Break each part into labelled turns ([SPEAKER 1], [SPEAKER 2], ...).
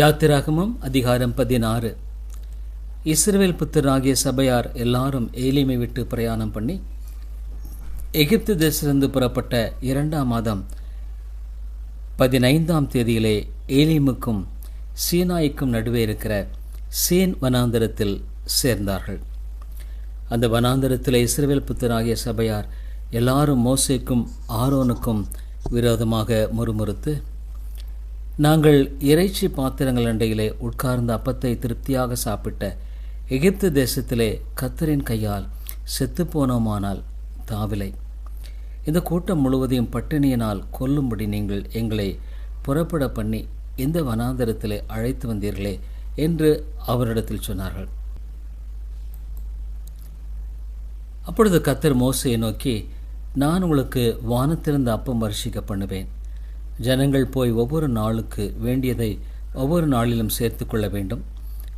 [SPEAKER 1] யாத்திராகமம் அதிகாரம் பதினாறு. இஸ்ரேல் புத்தராகிய சபையார் எல்லாரும் ஏலிமை விட்டு பிரயாணம் பண்ணி எகிப்து தேசத்திலிருந்து புறப்பட்ட இரண்டாம் மாதம் பதினைந்தாம் தேதியிலே ஏலிமுக்கும் சீனாய்க்கும் நடுவே இருக்கிற சீன் வனாந்தரத்தில் சேர்ந்தார்கள். அந்த வனாந்தரத்தில் இஸ்ரேல் புத்தராகிய சபையார் எல்லாரும் மோசேக்கும் ஆரோனுக்கும் விரோதமாக முறுமுறுத்து நாங்கள் இறைச்சி பாத்திரங்கள் அண்டையிலே உட்கார்ந்த அப்பத்தை திருப்தியாக சாப்பிட்ட எகிப்து தேசத்திலே கத்தரின் கையால் செத்துப்போனோமானால் தாவிலை. இந்த கூட்டம் முழுவதையும் பட்டினியினால் கொல்லும்படி நீங்கள் எங்களை புறப்பட பண்ணி இந்த வனாந்தரத்திலே அழைத்து வந்தீர்களே என்று அவரிடத்தில் சொன்னார்கள். அப்பொழுது கத்தர் மோசையை நோக்கி நான் உங்களுக்கு வானத்திலிருந்து அப்பம் வருஷிக்க பண்ணுவேன். ஜனங்கள் போய் ஒவ்வொரு நாளுக்கு வேண்டியதை ஒவ்வொரு நாளிலும் சேர்த்து கொள்ள வேண்டும்.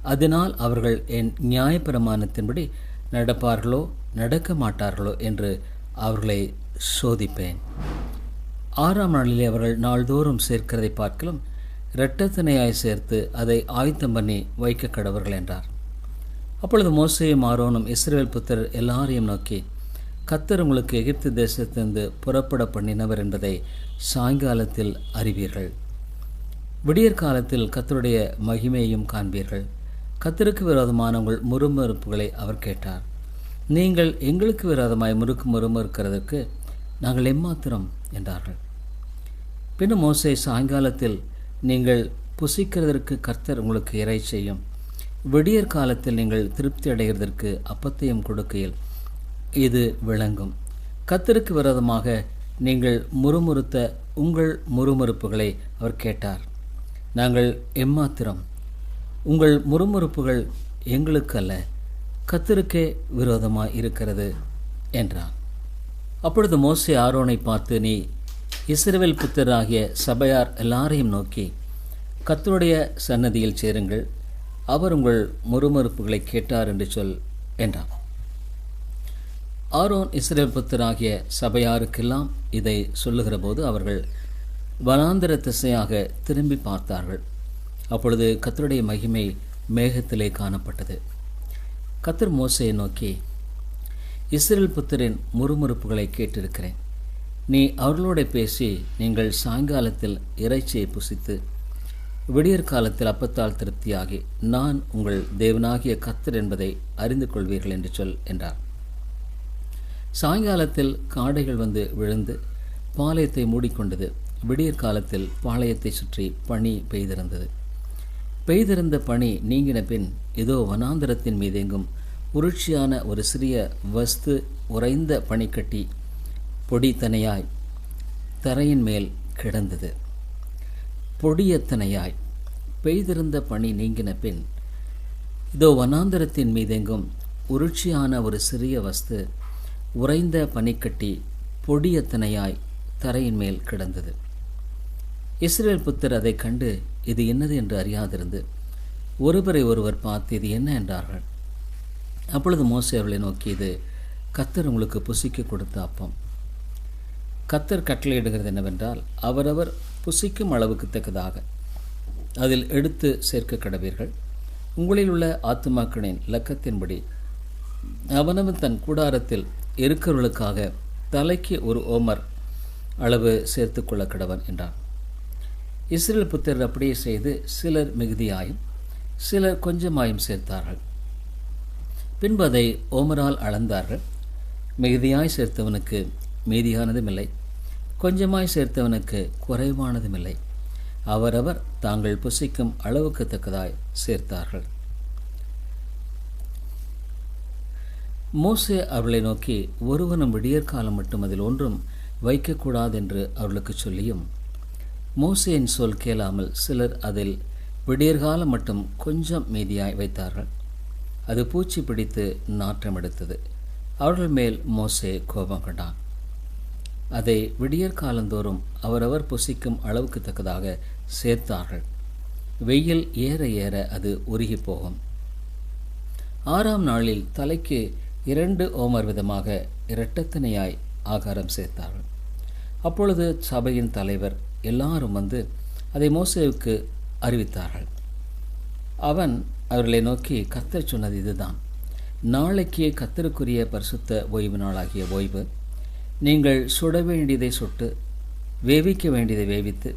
[SPEAKER 1] அதனால் அவர்கள் என் நியாயப்பிரமாணத்தின்படி நடப்பார்களோ நடக்க மாட்டார்களோ என்று அவர்களை சோதிப்பேன். ஆறாம் நாளிலே அவர்கள் நாள்தோறும் சேர்க்கிறதை பார்க்கலும் இரட்டத்தினையாய் சேர்த்து அதை ஆயத்தம் பண்ணி வைக்க கடவர்கள் என்றார். அப்பொழுது மோசையும் ஆரோனும் இஸ்ரேல் புத்தர் எல்லாரையும் நோக்கி கத்தர் உங்களுக்கு எகிப்து தேசத்திலிருந்து புறப்பட பண்ணினவர் என்பதை சாயங்காலத்தில் அறிவீர்கள். விடியற் காலத்தில் கத்தருடைய மகிமையையும் காண்பீர்கள். கத்தருக்கு விரோதமான உங்கள் முறுமறுப்புகளை அவர் கேட்டார். நீங்கள் எங்களுக்கு விரோதமாய் முறுக்கு முறுமறுக்கிறதற்கு நாங்கள் எம்மாத்திரம் என்றார்கள். பின்னும் மோசை சாயங்காலத்தில் நீங்கள் புசிக்கிறதற்கு கர்த்தர் உங்களுக்கு இறை செய்யும். விடியற் காலத்தில் நீங்கள் திருப்தி அடைகிறதற்கு அப்பத்தையும் கொடுக்கையில் இது விளங்கும். கத்தருக்கு விரோதமாக நீங்கள் முறுமுறுத்த உங்கள் முறுமுறுப்புகளை அவர் கேட்டார். நாங்கள் எம்மாத்திரம்? உங்கள் முறுமுறுப்புகள் எங்களுக்கு அல்ல கத்தருக்கே விரோதமாக இருக்கிறது என்றான் அப்பொழுது மோசே ஆரோனை பார்த்து நீ இஸ்ரவேல் புத்தராகிய சபையார் எல்லாரையும் நோக்கி கத்தருடைய சன்னதியில் சேருங்கள். அவர் உங்கள் முறுமறுப்புகளை கேட்டார் என்று சொல் என்றான். ஆரோன் இஸ்ரேல் புத்தராகிய சபையாருக்கெல்லாம் இதை சொல்லுகிற போது அவர்கள் வனாந்தர திசையாக திரும்பி பார்த்தார்கள். அப்பொழுது கத்தருடைய மகிமை மேகத்திலே காணப்பட்டது. கத்தர் மோசையை நோக்கி இஸ்ரேல் புத்தரின் முறுமுறுப்புகளை கேட்டிருக்கிறேன். நீ அவர்களோட பேசி நீங்கள் சாயங்காலத்தில் இறைச்சியை புசித்து விடியற் காலத்தில் அப்பத்தால் திருப்தியாகி நான் உங்கள் தேவனாகிய கத்தர் என்பதை அறிந்து கொள்வீர்கள் என்று சொல் என்றார். சாயங்காலத்தில் காடைகள் வந்து விழுந்து பாளையத்தை மூடிக்கொண்டது. விடியற் காலத்தில் பாளையத்தை சுற்றி பனி பெய்திருந்தது. பெய்திருந்த பனி நீங்கின பின் இதோ வனாந்தரத்தின் மீதெங்கும் உருட்சியான ஒரு சிறிய வஸ்து உறைந்த பனிக்கட்டி பொடித்தனையாய் தரையின் மேல் கிடந்தது. பொடியத்தனையாய் பெய்திருந்த பனி நீங்கின பின் இதோ வனாந்தரத்தின் மீதெங்கும் உருட்சியான ஒரு சிறிய வஸ்து உறைந்த பனிக்கட்டி பொடியத்தனையாய் தரையின் மேல் கிடந்தது. இஸ்ரேல் புத்தர் அதை கண்டு இது என்னது என்று அறியாதிருந்து ஒருவரை ஒருவர் பார்த்து இது என்ன என்றார்கள். அப்பொழுது மோசே அவர்களை நோக்கி இது கத்தர் உங்களுக்கு புசிக்க கொடுத்த அப்பம். கத்தர் கட்டளையிடுகிறது என்னவென்றால் அவரவர் புசிக்கும் அளவுக்கு தக்கதாக. அதில் எடுத்து சேர்க்க கடவீர்கள். உங்களில் உள்ள ஆத்துமாக்களின் லக்கத்தின்படி அவனவன் தன் கூடாரத்தில் இருக்கிறவர்களுக்காக தலைக்கு ஒரு ஓமர் அளவு சேர்த்து கொள்ள கடவன் என்றான். இஸ்ரேல் புத்தர் அப்படியே செய்து சிலர் மிகுதியாயும் சிலர் கொஞ்சமாயும் சேர்த்தார்கள். பின்பு அதை ஓமரால் அளந்தார்கள். மிகுதியாய் சேர்த்தவனுக்கு மீதியானதும் இல்லை கொஞ்சமாய் சேர்த்தவனுக்கு குறைவானதும் இல்லை அவரவர் தாங்கள் புசிக்கும் அளவுக்கு தக்கதாய் சேர்த்தார்கள். மோசே அவர்களை நோக்கி ஒருவனும் விடியற்காலம் மட்டும் அதில் ஒன்றும் வைக்கக்கூடாது என்று அவர்களுக்கு சொல்லியும் மோசேயின் சொல் கேளாமல் சிலர் அதில் விடியற்காலம் மட்டும் கொஞ்சம் மீதியாய் வைத்தார்கள். அது பூச்சி பிடித்து நாற்றம் எடுத்தது. அவர்கள் மேல் மோசே கோபம் கொண்டான். அதை விடியற் காலந்தோறும் அவரவர் புசிக்கும் அளவுக்கு தக்கதாக சேர்த்தார்கள். வெயில் ஏற ஏற அது உருகி போகும். ஆறாம் நாளில் தலைக்கு இரண்டு ஓமர் விதமாக இரட்டத்தினையாய் ஆகாரம் சேர்த்தார்கள். அப்பொழுது சபையின் தலைவர் எல்லாரும் வந்து அதை மோசேவுக்கு அறிவித்தார்கள். அவன் அவர்களை நோக்கி கத்தர் சொன்னது இதுதான். நாளைக்கே கத்தருக்குரிய பரிசுத்த ஓய்வு நாளாகிய ஓய்வு. நீங்கள் சுட வேண்டியதை சுட்டு வேவிக்க வேண்டியதை வேவித்து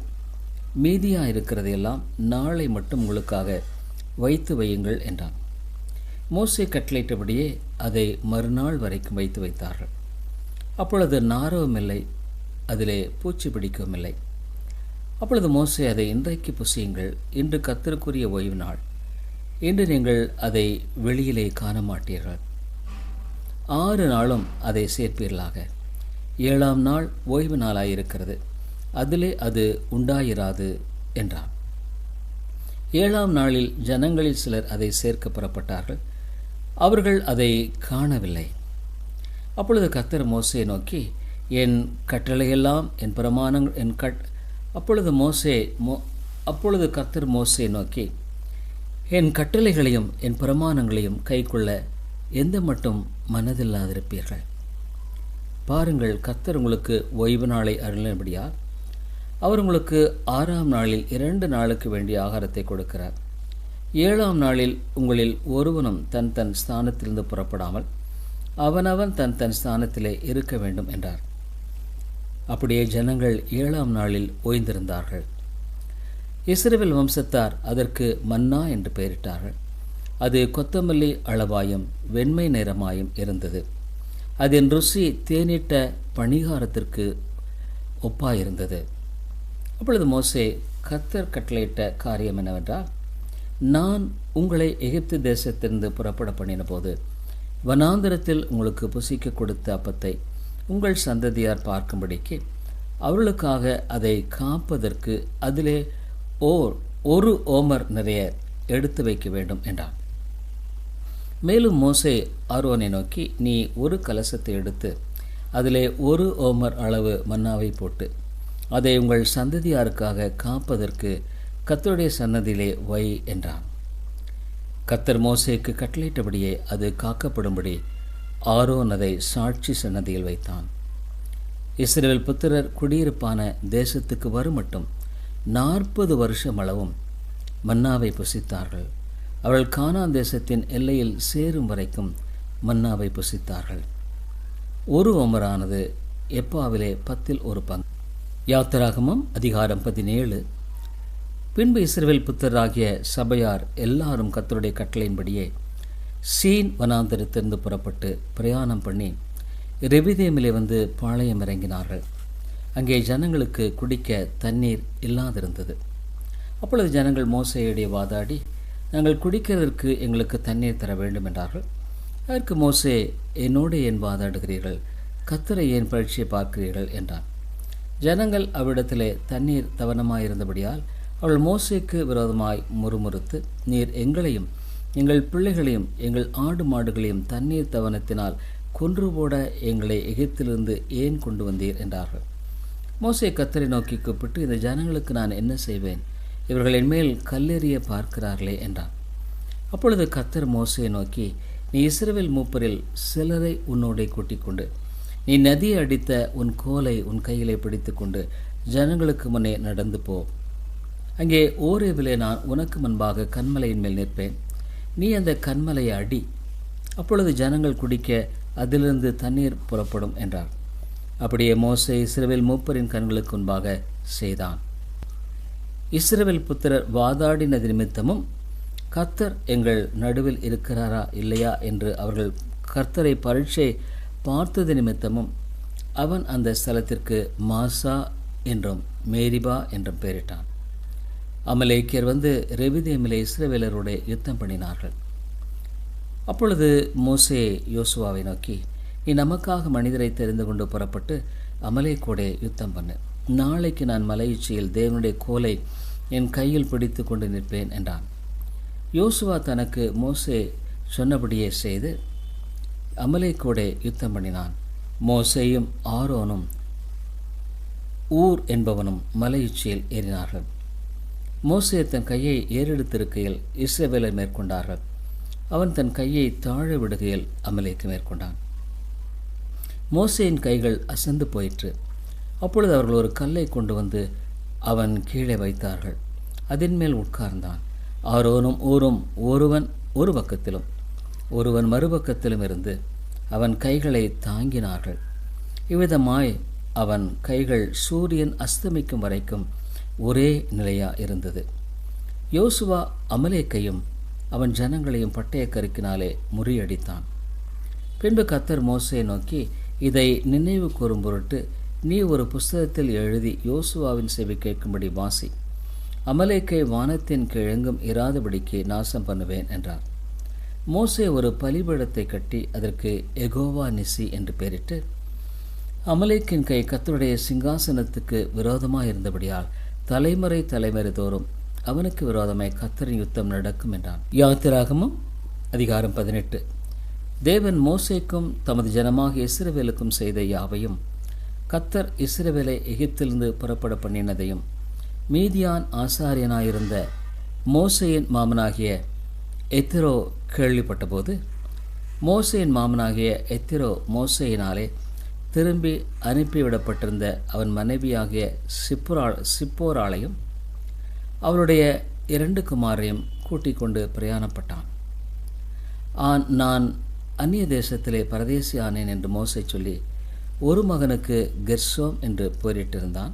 [SPEAKER 1] மீதியாக இருக்கிறதையெல்லாம் நாளை மட்டும் உங்களுக்காக வைத்து வையுங்கள் என்றான். மோசே கட்டளையிட்டபடியே அதை மறுநாள் வரைக்கும் வைத்து வைத்தார்கள். அப்பொழுது நாரவும் இல்லை அதிலே பூச்சி பிடிக்கவும் இல்லை. அப்பொழுது மோசே அதை இன்றைக்கு புசியுங்கள் இன்று கத்திற்குரிய ஓய்வு நாள். இன்று நீங்கள் அதை வெளியிலே காண மாட்டீர்கள் ஆறு நாளும் அதை சேர்ப்பீர்களாக. ஏழாம் நாள் ஓய்வு நாளாயிருக்கிறது. அதிலே அது உண்டாயிராது என்றான். ஏழாம் நாளில் ஜனங்களில் சிலர் அதை சேர்க்க புறப்பட்டார்கள். அவர்கள் அதை காணவில்லை. அப்பொழுது கத்தர் மோசே நோக்கி என் கட்டளையெல்லாம் என் பிரமாணங்கள் என் கட் அப்பொழுது மோசே மோ அப்பொழுது கத்தர் மோசே நோக்கி என் கட்டளைகளையும் என் பிரமாணங்களையும் கைக்கொள்ள எந்த மட்டும் மனதில்லாதிருப்பீர்கள்? பாருங்கள் கத்தர் உங்களுக்கு ஓய்வு நாளை அருளினபடியால் அவர் உங்களுக்கு ஆறாம் நாளில் இரண்டு நாளுக்கு வேண்டிய ஆகாரத்தை கொடுக்கிறார். ஏழாம் நாளில் உங்களில் ஒருவனும் தன் தன் ஸ்தானத்திலிருந்து புறப்படாமல் அவனவன் தன் தன் ஸ்தானத்திலே இருக்க வேண்டும் என்றார். அப்படியே ஜனங்கள் ஏழாம் நாளில் ஓய்ந்திருந்தார்கள். இஸ்ரேல் வம்சத்தார் அதற்கு மன்னா என்று பெயரிட்டார்கள். அது கொத்தமல்லி அளவாயும் வெண்மை நிறமாயும் இருந்தது. அதன் ருசி தேனிட்ட பணிகாரத்திற்கு ஒப்பாயிருந்தது. அப்பொழுது மோசே கத்தர் கட்டளையிட்ட காரியம் என்னவென்றால் நான் உங்களை எகிப்து தேசத்திலிருந்து புறப்பட பண்ணின போது வனாந்திரத்தில் உங்களுக்கு புசிக்க கொடுத்த அப்பத்தை உங்கள் சந்ததியார் பார்க்கும்படிக்கு அவர்களுக்காக அதை காப்பதற்கு அதிலே ஓர் ஒரு ஓமர் நிறைய எடுத்து வைக்க வேண்டும் என்றான். மேலும் மோசே ஆர்வனை நோக்கி நீ ஒரு கலசத்தை எடுத்து அதிலே ஒரு ஓமர் அளவு மன்னாவை போட்டு அதை உங்கள் சந்ததியாருக்காக காப்பதற்கு கத்தருடைய சன்னதியிலே வை என்றான். கத்தர் மோசேக்கு கட்டளையிட்டபடியே அது காக்கப்படும்படி ஆரோன் அதை சாட்சி சன்னதியில் வைத்தான். இஸ்ரேல் புத்திரர் குடியிருப்பான தேசத்துக்கு வரும் மட்டும் நாற்பது வருஷம் அளவும் மன்னாவை புசித்தார்கள். அவள் கானான் தேசத்தின் எல்லையில் சேரும் வரைக்கும் மன்னாவை புசித்தார்கள். ஒரு ஒமரானது எப்பாவிலே பத்தில் ஒரு பங்கு யாத்திராகமம் அதிகாரம் பதினேழு. பின்பு இஸ்ரேல் புத்தராகிய சபையார் எல்லாரும் கத்தருடைய கட்டளையின்படியே சீன் வனாந்தரத்திலிருந்து புறப்பட்டு பிரயாணம் பண்ணி ரெவிதேமிலே வந்து பாளையம் இறங்கினார்கள். அங்கே ஜனங்களுக்கு குடிக்க தண்ணீர் இல்லாதிருந்தது. அப்பொழுது ஜனங்கள் மோசையிடையே வாதாடி நாங்கள் குடிக்கிறதற்கு எங்களுக்கு தண்ணீர் தர வேண்டும் என்றார்கள். அதற்கு மோசே என்னோடு ஏன் வாதாடுகிறீர்கள்? கத்தரை ஏன் பயிற்சியை பார்க்கிறீர்கள்? என்றான். ஜனங்கள் அவ்விடத்திலே தண்ணீர் தவனமாயிருந்தபடியால் அவள் மோசைக்கு விரோதமாய் முறுமுறுத்து நீர் எங்களையும் எங்கள் பிள்ளைகளையும் எங்கள் ஆடு மாடுகளையும் தண்ணீர் தவனத்தினால் கொன்று போட எங்களை எகிப்திலிருந்து ஏன் கொண்டு வந்தீர்? என்றார்கள். மோசை கத்தரை நோக்கி கூப்பிட்டு இந்த ஜனங்களுக்கு நான் என்ன செய்வேன்? இவர்கள் என்மேல் கல்லெறிய பார்க்கிறார்களே என்றான். அப்பொழுது கத்தர் மோசையை நோக்கி நீ இஸ்ரவேல் மூப்பரில் சிலரை உன்னோடே கூட்டிக் கொண்டு நீ நதியை அடித்த உன் கோலை உன் கையிலே பிடித்துக்கொண்டு ஜனங்களுக்கு முன்னே நடந்து போ. அங்கே ஓரேவிலே நான் உனக்கு முன்பாக கண்மலையின் மேல் நிற்பேன். நீ அந்த கண்மலையை அடி. அப்பொழுது ஜனங்கள் குடிக்க அதிலிருந்து தண்ணீர் புறப்படும் என்றார். அப்படியே மோசை இஸ்ரேவேல் மூப்பரின் கண்களுக்கு முன்பாக செய்தான். இஸ்ரேவேல் புத்திரர் வாதாடினது நிமித்தமும் கர்த்தர் எங்கள் நடுவில் இருக்கிறாரா இல்லையா என்று அவர்கள் கர்த்தரை பரீட்சை பார்த்தது நிமித்தமும் அவன் அந்த ஸ்தலத்திற்கு மாசா என்றும் மேரிபா என்றும் பெயரிட்டான். அமலேக்கியர் வந்து ரெவிதேமிலே இஸ்ரவேலரோட யுத்தம் பண்ணினார்கள். அப்பொழுது மோசே யோசுவாவை நோக்கி நீ நமக்காக மனிதரை தெரிந்து கொண்டு புறப்பட்டு அமலேக்கோடே யுத்தம் பண்ணு. நாளைக்கு நான் மலையுச்சியில் தேவனுடைய கோலை என் கையில் பிடித்து கொண்டு நிற்பேன் என்றான். யோசுவா தனக்கு மோசே சொன்னபடியே செய்து அமலேக்கோடே யுத்தம் பண்ணினான். மோசேயும் ஆரோனும் ஊர் என்பவனும் மலையுச்சியில் ஏறினார்கள். மோசே தன் கையை ஏறெடுத்திருக்கையில் இஸ்ரவேலை மேற்கொண்டார்கள். அவன் தன் கையை தாழ விடுகையில் அமலேக்கு மேற்கொண்டான். மோசேயின் கைகள் அசந்து போயிற்று. அப்பொழுது அவர்கள் ஒரு கல்லை கொண்டு வந்து அவன் கீழே வைத்தார்கள். அதன் மேல் உட்கார்ந்தான். ஆரோனும் ஊரும் ஒருவன் ஒரு பக்கத்திலும் ஒருவன் மறுபக்கத்திலும் இருந்து அவன் கைகளை தாங்கினார்கள். இவ்விதமாய் அவன் கைகள் சூரியன் அஸ்தமிக்கும் வரைக்கும் ஒரே நிலையா இருந்தது. யோசுவா அமலேக்கையும் அவன் ஜனங்களையும் பட்டய கருக்கினாலே முறியடித்தான். பின்பு கத்தர் மோசையை நோக்கி இதை நினைவு கூறும் பொருட்டு நீ ஒரு புஸ்தகத்தில் எழுதி யோசுவாவின் செவி கேட்கும்படி வாசி. அமலேக்கை வானத்தின் கிழங்கும் இராதபடிக்கு நாசம் பண்ணுவேன் என்றார். மோசே ஒரு பலிபீடத்தை கட்டி அதற்கு எகோவா நிசி என்று பெயரிட்டு அமலேக்கின் கை கத்தருடைய சிங்காசனத்துக்கு விரோதமாக இருந்தபடியால் தலைமுறை தலைமுறை தோறும் அவனுக்கு விரோதமாய் கத்தரின் யுத்தம் நடக்கும் என்றான். யாத்திராகமும் அதிகாரம் பதினெட்டு. தேவன் மோசேக்கும் தமது ஜனமாக இஸ்ரவேலுக்கும் செய்த யாவையும் கத்தர் இஸ்ரவேலை எகிப்திலிருந்து புறப்பட பண்ணினதையும் மீதியான் ஆசாரியனாயிருந்த மோசையின் மாமனாகிய எத்திரோ கேள்விப்பட்டபோது மோசையின் மாமனாகிய எத்திரோ மோசையினாலே திரும்பி அனுப்பிவிடப்பட்டிருந்த அவன் மனைவியாகிய சிப்புரா சிப்போராளையும் அவளுடைய இரண்டு குமாரையும் கூட்டிக் கொண்டு பிரயாணப்பட்டான். ஆன் நான் அந்நிய தேசத்திலே பரதேசி ஆனேன் என்று மோசை சொல்லி ஒரு மகனுக்கு கெர்சோம் என்று பெயரிட்டிருந்தான்.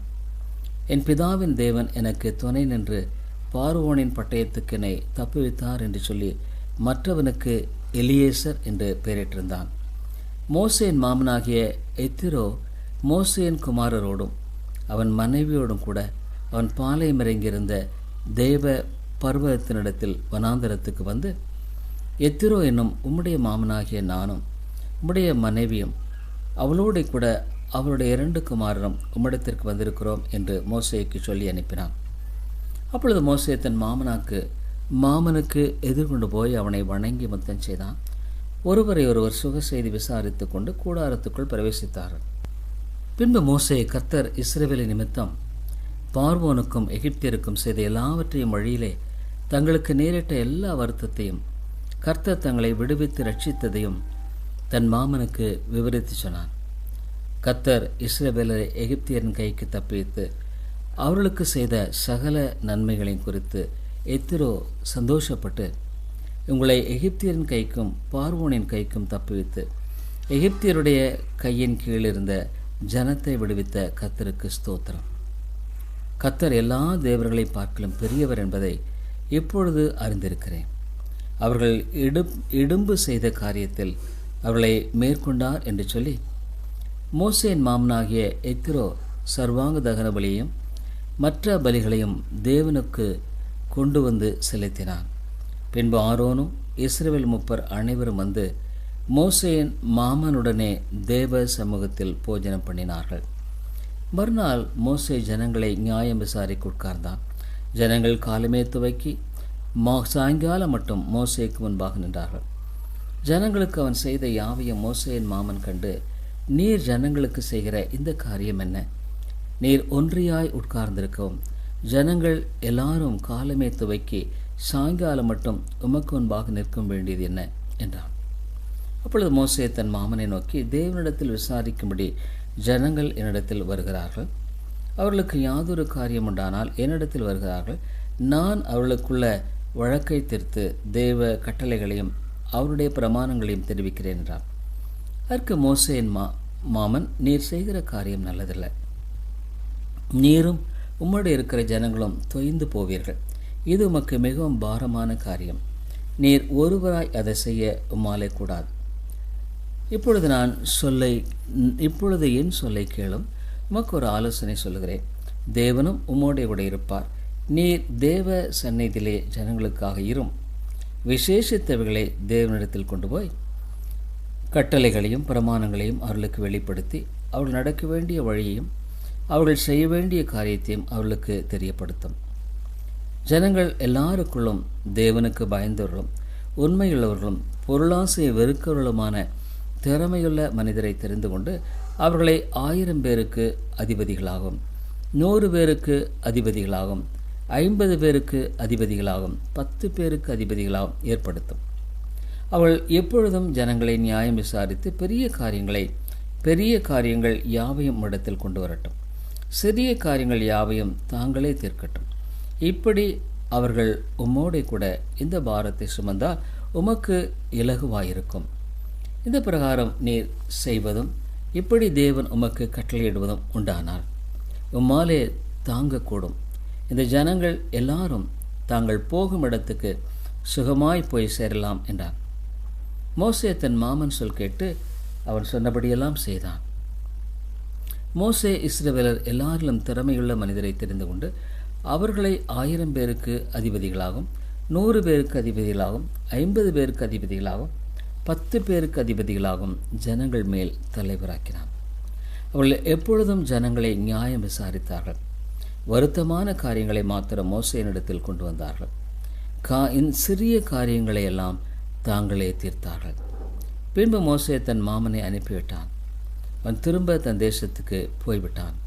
[SPEAKER 1] என் பிதாவின் தேவன் எனக்கு துணை நின்று பார்வோனின் பட்டயத்துக்கு என்னை தப்புவித்தார் என்று சொல்லி மற்றவனுக்கு எலியேசர் என்று பெயரிட்டிருந்தான். மோசேன் மாமனாகிய எத்திரோ மோசேன் குமாரரோடும் அவன் மனைவியோடும் கூட அவன் பாளையம் இறங்கியிருந்த தேவ பர்வதத்தினிடத்தில் வனாந்தரத்துக்கு வந்து எத்திரோ என்னும் உம்முடைய மாமனாகிய நானும் உம்முடைய மனைவியும் அவளோடு கூட அவளுடைய இரண்டு குமாரரும் உம்மிடத்திற்கு வந்திருக்கிறோம் என்று மோசைக்கு சொல்லி அனுப்பினான். அப்பொழுது மோசே தன் மாமனாக்கு மாமனுக்கு எதிர்கொண்டு போய் அவனை வணங்கி முத்தம் செய்தான். ஒருவரை ஒருவர் சுக செய்தி விசாரித்து கொண்டு கூடாரத்துக்குள் பிரவேசித்தார்கள். பின்பு மோசே கர்த்தர் இஸ்ரேவேலி நிமித்தம் பார்வோனுக்கும் எகிப்தியருக்கும் செய்த எல்லாவற்றையும் வழியிலே தங்களுக்கு நேரிட்ட எல்லா வருத்தத்தையும் கர்த்தர் தங்களை விடுவித்து ரட்சித்ததையும் தன் மாமனுக்கு விவரித்து சொன்னான். கத்தர் இஸ்ரேபேலரை எகிப்தியரின் கைக்கு தப்பித்து அவர்களுக்கு செய்த சகல நன்மைகளையும் குறித்து எத்திரோ சந்தோஷப்பட்டு உங்களை எகிப்தியரின் கைக்கும் பார்வோனின் கைக்கும் தப்புவித்து எகிப்தியருடைய கையின் கீழ் இருந்த ஜனத்தை விடுவித்த கத்தருக்கு ஸ்தோத்திரம். கத்தர் எல்லா தேவர்களை பார்க்கலும் பெரியவர் என்பதை இப்பொழுது அறிந்திருக்கிறேன். அவர்கள் இடு இடும்பு செய்த காரியத்தில் அவர்களை மேற்கொண்டார் என்று சொல்லி மோசேன் மாமனாகிய எத்திரோ சர்வாங்க தகன பலியையும் மற்ற பலிகளையும் தேவனுக்கு கொண்டு வந்து செலுத்தினான். பின்பு ஆரோனும் இஸ்ரேல் முப்பர் அனைவரும் வந்து மோசையின் மாமனுடனே தேவ சமூகத்தில் போஜனம் பண்ணினார்கள். மறுநாள் மோசே ஜனங்களை நியாயம் விசாரிக்க உட்கார்ந்தான். ஜனங்கள் காலமே துவக்கி மா சாயங்காலம் மட்டும் மோசேக்கு முன்பாக நின்றார்கள். ஜனங்களுக்கு அவன் செய்த யாவையும் மோசையின் மாமன் கண்டு நீர் ஜனங்களுக்கு செய்கிற இந்த காரியம் என்ன? நீர் ஒன்றியாய் உட்கார்ந்திருக்கவும் ஜனங்கள் எல்லாரும் காலமே துவக்கி சாயங்காலம் மட்டும் உமக்கு முன்பாக நிற்கும் வேண்டியது என்ன? என்றான். அப்பொழுது மோசே தன் மாமனை நோக்கி தேவனிடத்தில் விசாரிக்கும்படி ஜனங்கள் என்னிடத்தில் வருகிறார்கள்? அவர்களுக்கு யாதொரு காரியம் உண்டானால் என்னிடத்தில் வருகிறார்கள்? நான் அவர்களுக்குள்ள வழக்கை தீர்த்து தேவ கட்டளைகளையும் அவருடைய பிரமாணங்களையும் தெரிவிக்கிறேன் என்றான். அதற்கு மோசேன் மா மாமன் நீர் செய்கிற காரியம் நல்லதில்லை. நீரும் உம்மோடு இருக்கிற ஜனங்களும் தொய்ந்து போவீர்கள். இது உமக்கு மிகவும் பாரமான காரியம். நீர் ஒருவராய் அதை செய்ய உம்மாலே கூடாது. இப்பொழுது நான் சொல்லை இப்பொழுது என் சொல்லை கேளும். உமக்கு ஒரு ஆலோசனை சொல்லுகிறேன். தேவனும் உம்மோடைய கூட இருப்பார். நீர் தேவ சந்நிதியிலே ஜனங்களுக்காக இரும். விசேஷித்தவைகளை தேவனிடத்தில் கொண்டு போய் கட்டளைகளையும் பிரமாணங்களையும் அவர்களுக்கு வெளிப்படுத்தி அவர்கள் நடக்க வேண்டிய வழியையும் அவர்கள் செய்ய வேண்டிய காரியத்தையும் அவர்களுக்கு தெரியப்படுத்தும். ஜனங்கள் எல்லாருக்குள்ளும் தேவனுக்கு பயந்தவர்களும் உண்மையுள்ளவர்களும் பொருளாசையை வெறுக்கவர்களுமான திறமையுள்ள மனிதரை தெரிந்து கொண்டு அவர்களை ஆயிரம் பேருக்கு அதிபதிகளாகும். நூறு பேருக்கு அதிபதிகளாகும். ஐம்பது பேருக்கு அதிபதிகளாகும். பத்து பேருக்கு அதிபதிகளாகவும் ஏற்படுத்தும். அவள் எப்பொழுதும் ஜனங்களை நியாயம் விசாரித்து பெரிய காரியங்களை பெரிய காரியங்கள் யாவையும் இடத்தில் கொண்டு வரட்டும். சிறிய காரியங்கள் யாவையும் தாங்களே தீர்க்கட்டும். இப்படி அவர்கள் உம்மோடே கூட இந்த பாரத்தை சுமந்தால் உமக்கு இலகுவாயிருக்கும். இந்த பிரகாரம் நீர் செய்வதும் இப்படி தேவன் உமக்கு கட்டளையிடுவதும் உண்டானால் உம்மாலே தாங்கக்கூடும். இந்த ஜனங்கள் எல்லாரும் தாங்கள் போகும் இடத்துக்கு சுகமாய் போய் சேரலாம் என்றான். மோசே தன் மாமன் சொல் கேட்டு அவன் சொன்னபடியெல்லாம் செய்தான். மோசே இஸ்ரவேலர் எல்லாரிலும் திறமையுள்ள மனிதரை தெரிந்து கொண்டு அவர்களை ஆயிரம் பேருக்கு அதிபதிகளாகும் நூறு பேருக்கு அதிபதிகளாகும் ஐம்பது பேருக்கு அதிபதிகளாகும் பத்து பேருக்கு அதிபதிகளாகும் ஜனங்கள் மேல் தலைவராக்கினான் அவர்கள் எப்பொழுதும் ஜனங்களை நியாயம் விசாரித்தார்கள். வருத்தமான காரியங்களை மாத்திரம் மோசையினிடத்தில் கொண்டு வந்தார்கள். கா இந்த சிறிய காரியங்களை எல்லாம் தாங்களே தீர்த்தார்கள். பின்பு மோசே தன் மாமனை அனுப்பிவிட்டான். அவன் திரும்ப தன் தேசத்துக்கு போய்விட்டான்.